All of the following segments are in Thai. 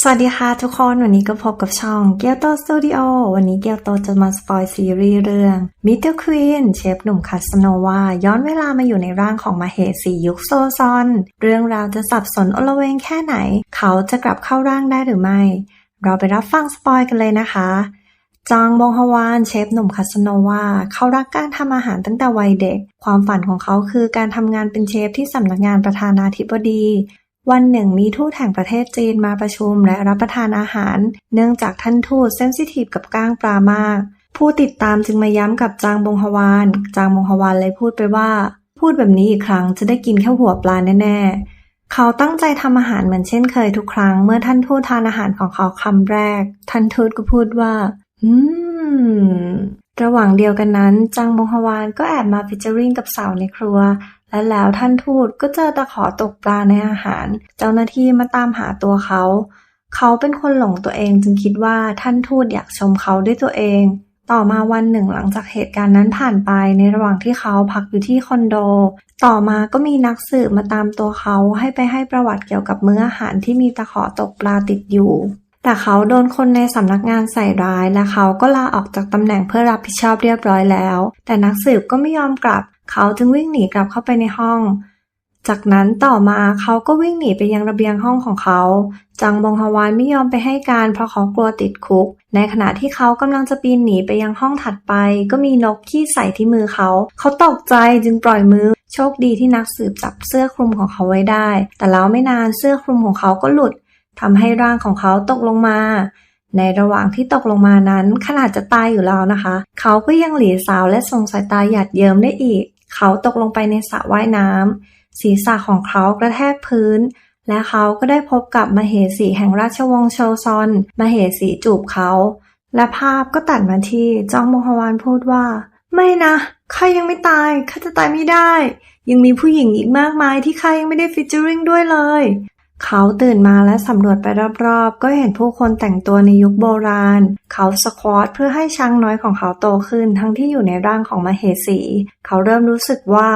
สวัสดีค่ะทุกคนวันนี้ก็พบกับช่องเกียวโตสตูดิโอวันนี้เกียวโตจะมาสปอยซีรีส์เรื่อง Middle Queen เชฟหนุ่มคาสโนวาย้อนเวลามาอยู่ในร่างของมาเหสียุคโซซอน เรื่องราวจะสับสนอลเวงแค่ไหน เขาจะกลับเข้าร่างได้หรือไม่ เราไปรับฟังสปอยกันเลยนะคะจางบงฮวานเชฟหนุ่มคาสโนวาเขารักการทำอาหารตั้งแต่วัยเด็ก ความฝันของเขาคือการทำงานเป็นเชฟที่สำนักงานประธานาธิบดี วันหนึ่งมีทูตแห่งประเทศจีนมาประชุมและรับประทานอาหาร เนื่องจากท่านทูตเซนซิทีฟกับก้างปลามาก ผู้ติดตามจึงมาย้ำกับจางบงฮวาน จางบงฮวานเลยพูดไปว่า พูดแบบนี้อีกครั้งจะได้กินแค่หัวปลาแน่ๆ เขาตั้งใจทำอาหารเหมือนเช่นเคยทุกครั้ง เมื่อท่านทูตทานอาหารของเขาคำแรก ท่านทูตก็พูดว่า อืม ระหว่างเดียวกันนั้นจังบงฮวานก็แอบมาฟิชเจอริงกับสาวในครัว และแล้วท่านทูตก็เจอตะขอตกปลาในอาหาร เจ้าหน้าที่มาตามหาตัวเขา เขาเป็นคนหลงตัวเองจึงคิดว่าท่านทูตอยากชมเขาด้วยตัวเอง ต่อมาวันหนึ่งหลังจากเหตุการณ์นั้นผ่านไปในระหว่างที่เขาพักอยู่ที่คอนโด ต่อมาก็มีนักสืบมาตามตัวเขาให้ไปให้ประวัติเกี่ยวกับมื้ออาหารที่มีตะขอตกปลาติดอยู่แต่เขาโดนคนในสำนักงานใส่ร้ายและเขาก็ลาออกจากตำแหน่งเพื่อรับผิดชอบเรียบร้อยแล้ว แต่นักสืบก็ไม่ยอมกลับ เขาจึงวิ่งหนีกลับเข้าไปในห้อง จากนั้นต่อมาเขาก็วิ่งหนีไปยังระเบียงห้องของเขา จังบงฮวานไม่ยอมไปให้การเพราะเขากลัวติดคุก ในขณะที่เขากำลังจะปีนหนีไปยังห้องถัดไป ก็มีนกขี้ใส่ที่มือเขา เขาตกใจจึงปล่อยมือโชคดีที่นักสืบจับเสื้อคลุมของเขาไว้ได้ แต่แล้วไม่นานเสื้อคลุมของเขาก็หลุดทำให้ร่างของเขาตกลงมา ในระหว่างที่ตกลงมานั้นขนาดจะตายอยู่แล้วนะคะ เขาก็ยังหลีสาวและส่งสายตาหยาดเยิ้มได้อีก เขาตกลงไปในสระว่ายน้ำศีรษะของเขากระแทกพื้น และเขาก็ได้พบกับมเหสีแห่งราชวงศ์โชซอน มเหสีจูบเขา และภาพก็ตัดมาที่จองโมฮวานพูดว่า ไม่นะข้ายังไม่ตายข้าจะตายไม่ได้ ยังมีผู้หญิงอีกมากมายที่ข้ายังไม่ได้ฟิชเจอริงด้วยเลย เขาตื่นมาและสำรวจไปรอบๆ ก็เห็นผู้คนแต่งตัวในยุคโบราณ เขาสควอตเพื่อให้ช้างน้อยของเขาโตขึ้นทั้งที่อยู่ในร่างของมเหสี เขาเริ่มรู้สึกว่า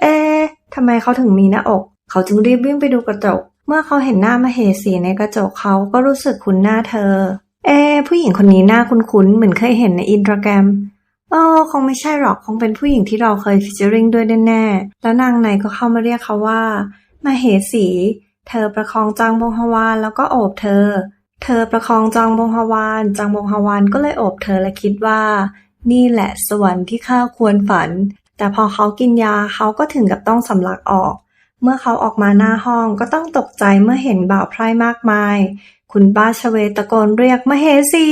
เอ๊ะทำไมเขาถึงมีหน้าอก เขาจึงรีบวิ่งไปดูกระจก เมื่อเขาเห็นหน้ามเหสีในกระจกเขาก็รู้สึกคุ้นหน้าเธอ เอ๊ะผู้หญิงคนนี้หน้าคุ้นๆเหมือนเคยเห็นในอินสตาแกรมเออคงไม่ใช่หรอกคงเป็นผู้หญิงที่เราเคยฟิชเจอริงด้วยแน่ๆแล้วนางในก็เข้ามาเรียกเขาว่ามาเหสี เธอประคองจางบงฮวานแล้วก็โอบเธอ เธอประคองจางบงฮวาน จางบงฮวานก็เลยโอบเธอและคิดว่า นี่แหละสวรรค์ที่ข้าควรฝัน แต่พอเขากินยาเขาก็ถึงกับต้องสำลักออก เมื่อเขาออกมาหน้าห้องก็ต้องตกใจเมื่อเห็นบ่าวไพร่มากมาย คุณป้าชเวตะโกนเรียกมเหสี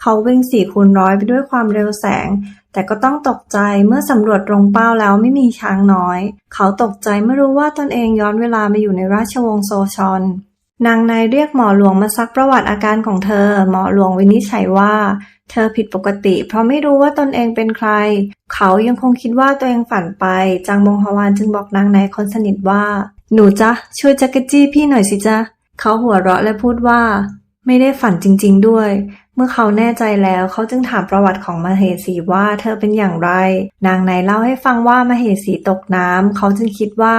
เขาวิ่งสี่คูณร้อยไปด้วยความเร็วแสง แต่ก็ต้องตกใจเมื่อสำรวจตรงเป้าแล้วไม่มีช้างน้อย เขาตกใจเมื่อรู้ว่าตนเองย้อนเวลามาอยู่ในราชวงศ์โซชอนนางนายเรียกหมอหลวงมาซักประวัติอาการของเธอ หมอหลวงวินิจฉัยว่า เธอผิดปกติ เพราะไม่รู้ว่าตนเองเป็นใคร เขายังคงคิดว่าตัวเองฝันไป จางมงฮวานจึงบอกนางนายคนสนิทว่า หนูจ๊ะช่วยจักรจี้พี่หน่อยสิจ๊ะ เขาหัวเราะและพูดว่า ไม่ได้ฝันจริง ๆ ด้วย เมื่อเขาแน่ใจแล้วเขาจึงถามประวัติของมเหสีว่าเธอเป็นอย่างไร นางนายเล่าให้ฟังว่ามเหสีตกน้ำเขาจึงคิดว่า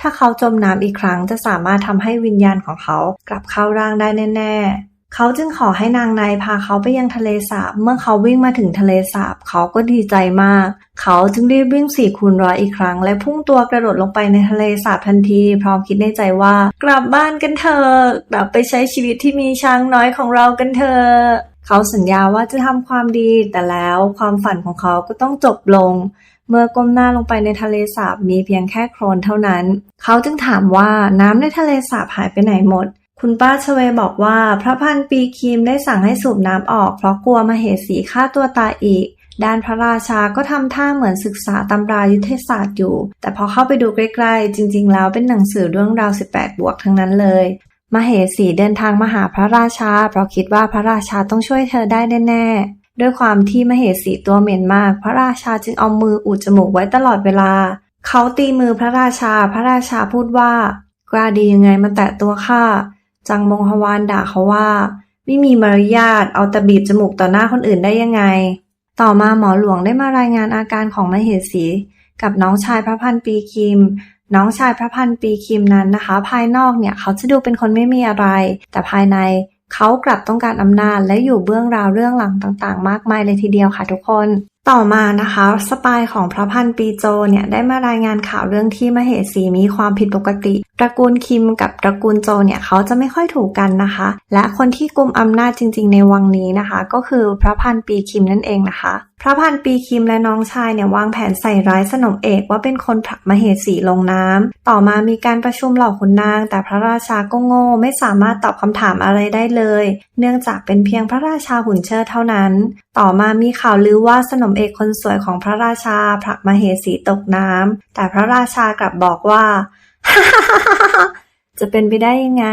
ถ้าเขาจมน้ำอีกครั้งจะสามารถทำให้วิญญาณของเขากลับเข้าร่างได้แน่ ๆ เขาจึงขอให้นางนายพาเขาไปยังทะเลสาบ เมื่อเขาวิ่งมาถึงทะเลสาบ เขาก็ดีใจมาก เขาจึงรีบวิ่งสี่คูณร้อยอีกครั้ง และพุ่งตัวกระโดดลงไปในทะเลสาบทันที พร้อมคิดในใจว่า กลับบ้านกันเถอะกลับไปใช้ชีวิตที่มีช้างน้อยของเรากันเถอะเขาสัญญาว่าจะทำความดี แต่แล้วความฝันของเขาก็ต้องจบลง เมื่อก้มหน้าลงไปในทะเลสาบมีเพียงแค่โคลนเท่านั้น เขาจึงถามว่าน้ำในทะเลสาบหายไปไหนหมด คุณป้าชเวบอกว่า พระพันปีคิมได้สั่งให้สูบน้ำออก เพราะกลัวมเหสีฆ่าตัวตายอีก ด้านพระราชาก็ทำท่าเหมือนศึกษาตำรายุทธศาสตร์อยู่ แต่พอเข้าไปดูใกล้ๆ จริง ๆ แล้วเป็นหนังสือเรื่องราว 18 บวกทั้งนั้นเลยมเหสีเดินทางมาหาพระราชา เพราะคิดว่าพระราชาต้องช่วยเธอได้แน่ๆ ด้วยความที่มเหสีตัวเหม็นมาก พระราชาจึงเอามืออุดจมูกไว้ตลอดเวลา เขาตีมือพระราชา พระราชาพูดว่า กล้าดียังไงมาแตะตัวข้า จังมงฮวานด่าเขาว่า ไม่มีมารยาทเอาแต่บีบจมูกต่อหน้าคนอื่นได้ยังไง ต่อมาหมอหลวงได้มารายงานอาการของมเหสีกับน้องชายพระพันปีคิม น้องชายพระพันปีคิมนั้นนะคะ ภายนอกเนี่ยเขาจะดูเป็นคนไม่มีอะไร แต่ภายในเขากลับต้องการอำนาจและอยู่เบื้องราวเรื่องหลังต่างๆ มากมายเลยทีเดียวค่ะทุกคน ต่อมานะคะ สปายของพระพันปีโจเนี่ยได้มารายงานข่าวเรื่องที่มเหสีมีความผิดปกติ ระกูลคิมกับตระกูลโจเนี่ยเขาจะไม่ค่อยถูกกันนะคะ และคนที่กุมอำนาจจริง ๆ ในวังนี้นะคะ ก็คือพระพันปีคิมนั่นเองนะคะพระพันปีคิมและน้องชายเนี่ยวางแผนใส่ร้ายสนมเอกว่าเป็นคนผลักมเหสีลงน้ำต่อมามีการประชุมเหล่าขุนนาง แต่พระราชาก็โง่ไม่สามารถตอบคำถามอะไรได้เลย เนื่องจากเป็นเพียงพระราชาหุ่นเชิดเท่านั้น ต่อมามีข่าวลือว่าสนมเอกคนสวยของพระราชาผลักมเหสีตกน้ำแต่พระราชากลับบอกว่า จะเป็นไปได้ยังไง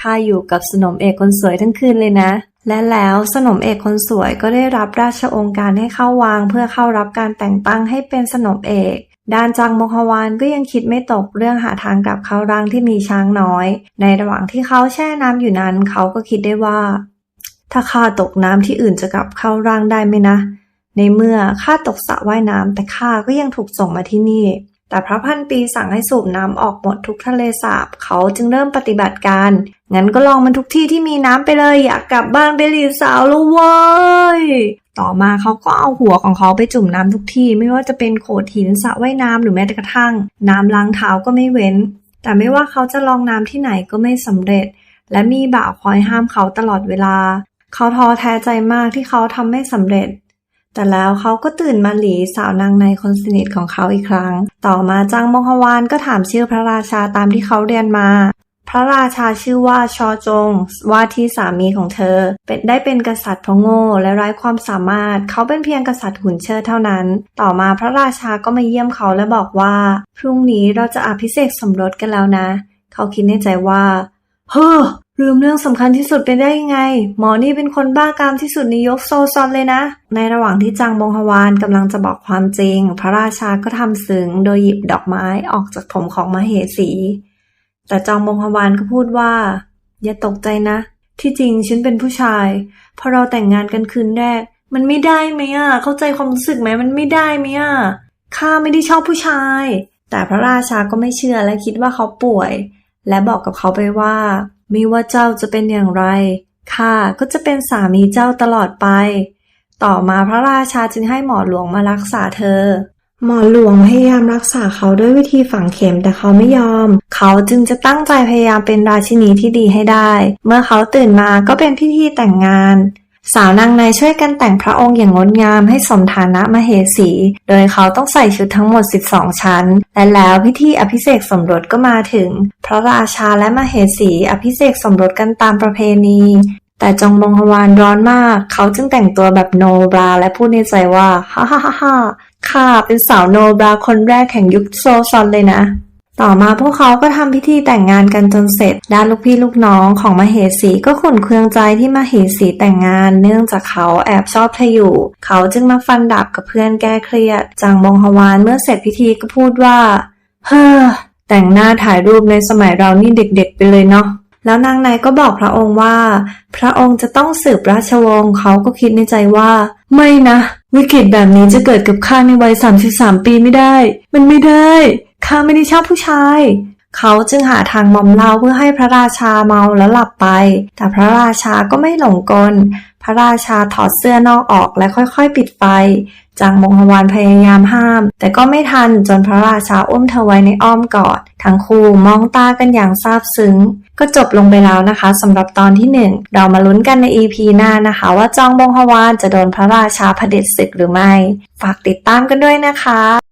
ข้าอยู่กับสนมเอกคนสวยทั้งคืนเลยนะ และแล้วสนมเอกคนสวยก็ได้รับราชองค์การให้เข้าวาง เพื่อเข้ารับการแต่งตั้งให้เป็นสนมเอกด้านจังมงฮวานก็ยังคิดไม่ตกเรื่องหาทางกลับเข้าร่างที่มีช้างน้อย ในระหว่างที่เขาแช่น้ำอยู่นั้น เขาก็คิดได้ว่า ถ้าข้าตกน้ำที่อื่นจะกลับเข้าร่างได้ไหมนะ ในเมื่อข้าตกสระว่ายน้ำแต่ข้าก็ยังถูกส่งมาที่นี่ แต่พระพันปีสั่งให้สูบน้ำออกหมดทุกทะเลสาบ เขาจึงเริ่มปฏิบัติการ งั้นก็ลองมันทุกที่ที่มีน้ำไปเลย อยากกลับบ้านไปรีสาวแล้วเว้ย ต่อมาเขาก็เอาหัวของเขาไปจุ่มน้ำทุกที่ ไม่ว่าจะเป็นโขดหินสระว่ายน้ำหรือแม้กระทั่ง น้ำล้างเท้าก็ไม่เว้น แต่ไม่ว่าเขาจะลองน้ำที่ไหนก็ไม่สำเร็จ และมีบ่าวคอยห้ามเขาตลอดเวลา เขาท้อแท้ใจมากที่เขาทำไม่สำเร็จ แต่แล้วเขาก็ตื่นมาหลีสาวนางในคนสนิทของเขาอีกครั้ง ต่อมาจังมงฮวานก็ถามชื่อพระราชาตามที่เขาเรียนมา พระราชาชื่อว่าชอจง ว่าที่สามีของเธอ เป็นได้เป็นกษัตริย์เพราะโง่และไร้ความสามารถ เขาเป็นเพียงกษัตริย์หุ่นเชิดเท่านั้น ต่อมาพระราชาก็มาเยี่ยมเขาและบอกว่า พรุ่งนี้เราจะอภิเษกสมรสกันแล้วนะ เขาคิดในใจว่า เฮ้อ ลืมเรื่องสำคัญที่สุดไปได้ยังไง หมอนี่เป็นคนบ้ากามที่สุดในยกโซซอนเลยนะ ในระหว่างที่จางบงฮวานกำลังจะบอกความจริง พระราชาก็ทำซึ้งโดยหยิบดอกไม้ออกจากผมของมเหสี แต่จองบงฮวานก็พูดว่า อย่าตกใจนะ ที่จริงฉันเป็นผู้ชาย พอเราแต่งงานกันคืนแรก มันไม่ได้ไหมอะ เข้าใจความรู้สึกไหมมันไม่ได้ไหมอะข้าไม่ได้ชอบผู้ชาย แต่พระราชาก็ไม่เชื่อและคิดว่าเขาป่วย และบอกกับเขาไปว่า ไม่ว่าเจ้าจะเป็นอย่างไรข้าก็จะเป็นสามีเจ้าตลอดไป ต่อมาพระราชาจึงให้หมอหลวงมารักษาเธอ หมอหลวงพยายามรักษาเขาด้วยวิธีฝังเข็มแต่เขาไม่ยอม เขาจึงจะตั้งใจพยายามเป็นราชินีที่ดีให้ได้ เมื่อเขาตื่นมาก็เป็นพิธีแต่งงาน สาวนางในช่วยกันแต่งพระองค์อย่างงดงามให้สมฐานะมเหสี โดยเขาต้องใส่ชุดทั้งหมด 12 ชั้น และแล้วพิธีอภิเษกสมรสก็มาถึง พระราชาและมเหสีอภิเษกสมรสกันตามประเพณีแต่จงบงฮวานร้อนมาก เขาจึงแต่งตัวแบบโนบราและพูดในใจว่า ฮ่าฮ่าฮ่าฮ่าข้าเป็นสาวโนบราคนแรกแห่งยุคโซซอนเลยนะ ต่อมาพวกเขาก็ทำพิธีแต่งงานกันจนเสร็จ ด้านลูกพี่ลูกน้องของมเหสีก็ขุนเคืองใจที่มเหสีแต่งงาน เนื่องจากเขาแอบชอบเธออยู่ เขาจึงมาฟันดาบกับเพื่อนแก้เครียด จางบงฮวานเมื่อเสร็จพิธีก็พูดว่า เฮ้อแต่งหน้าถ่ายรูปในสมัยเรานี่เด็กๆไปเลยเนาะแล้วนางในก็บอกพระองค์ว่า พระองค์จะต้องสืบราชวงศ์เขาก็คิดในใจว่า ไม่นะ วิกฤตแบบนี้จะเกิดกับข้าในวัย 33 ปีไม่ได้ มันไม่ได้ ข้าไม่ได้ชอบผู้ชาย เขาจึงหาทางมอมเหล้าเพื่อให้พระราชาเมาแล้วหลับไป แต่พระราชาก็ไม่หลงกล พระราชาถอดเสื้อนอกออกและค่อยๆ ปิดไฟ จางมงฮวานพยายามห้าม แต่ก็ไม่ทันจนพระราชาอุ้มเธอไว้ในอ้อมกอด ทั้งคู่มองตากันอย่างซาบซึ้ง ก็จบลงไปแล้วนะคะสำหรับตอนที่หนึ่งเรามาลุ้นกันใน EP หน้านะคะ ว่าจองบงฮวานจะโดนพระราชาเผด็จศึกหรือไม่ ฝากติดตามกันด้วยนะคะ